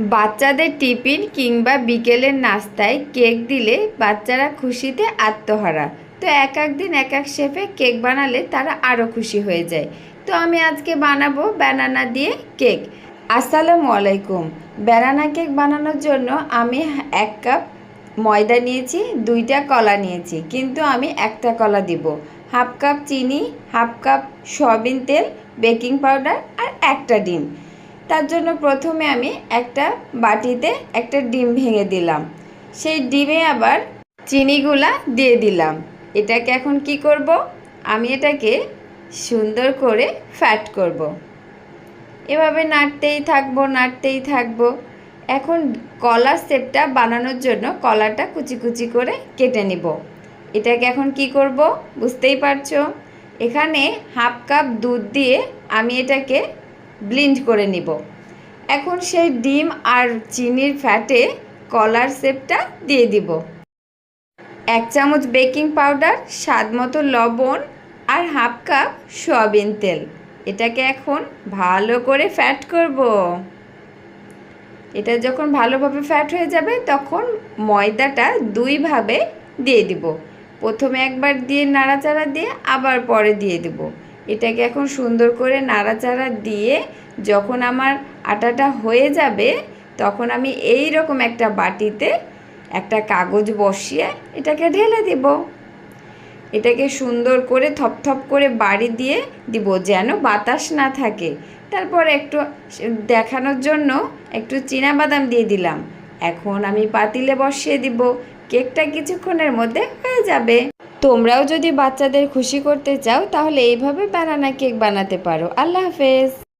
বাচ্চাদের টিফিন কিংবা বিকেলের নাস্তায় কেক দিলে বাচ্চারা খুশিতে আত্মহারা। তো এক এক দিন এক এক শেফে কেক বানালে তারা আরও খুশি হয়ে যায়। তো আমি আজকে বানাবো ব্যানানা দিয়ে কেক। আসসালামু আলাইকুম। ব্যানানা কেক বানানোর জন্য আমি এক কাপ ময়দা নিয়েছি, দুইটা কলা নিয়েছি, কিন্তু আমি একটা কলা দিব। হাফ কাপ চিনি, হাফ কাপ সয়াবিন তেল, বেকিং পাউডার আর একটা ডিম। তার জন্য প্রথমে আমি একটা বাটিতে একটা ডিম ভেঙে দিলাম। সেই ডিমে আবার চিনিগুলা দিয়ে দিলাম। এটাকে এখন কি করব? আমি এটাকে সুন্দর করে ফ্যাট করব। এভাবে নাড়তেই থাকব নাড়তেই থাকব। এখন কলার শেপটা বানানোর জন্য কলাটা কুচি কুচি করে কেটে নিব। এটাকে এখন কি করব? বুঝতেই পারছ? এখানে হাফ কাপ দুধ দিয়ে আমি এটাকে ব্লিন্ড করে নিব। এখন সেই ডিম আর চিনির ফ্যাটে কলার শেপটা দিয়ে দিব। এক চামচ বেকিং পাউডার, স্বাদ মতো লবণ আর হাফ কাপ সয়াবিন তেল। এটাকে এখন ভালো করে ফ্যাট করব। এটা যখন ভালোভাবে ফ্যাট হয়ে যাবে, তখন ময়দাটা দুইভাবে দিয়ে দিব। প্রথমে একবার দিয়ে নাড়াচাড়া দিয়ে আবার পরে দিয়ে দেব। এটাকে এখন সুন্দর করে নাড়াচাড়া দিয়ে যখন আমার আটাটা হয়ে যাবে, তখন আমি এই রকম একটা বাটিতে একটা কাগজ বসিয়ে এটাকে ঢেলে দিব। এটাকে সুন্দর করে থপথপ করে বাড়ি দিয়ে দিব যেন বাতাস না থাকে। তারপর একটু দেখানোর জন্য একটু বাদাম দিয়ে দিলাম। এখন আমি পাতিলে বসিয়ে দিব। কেকটা কিছুক্ষণের মধ্যে হয়ে যাবে। তোমরাও যদি বাচ্চাদের খুশি করতে চাও তাহলে এইভাবে ব্যানানা কেক বানাতে পারো। আল্লাহ হাফেজ।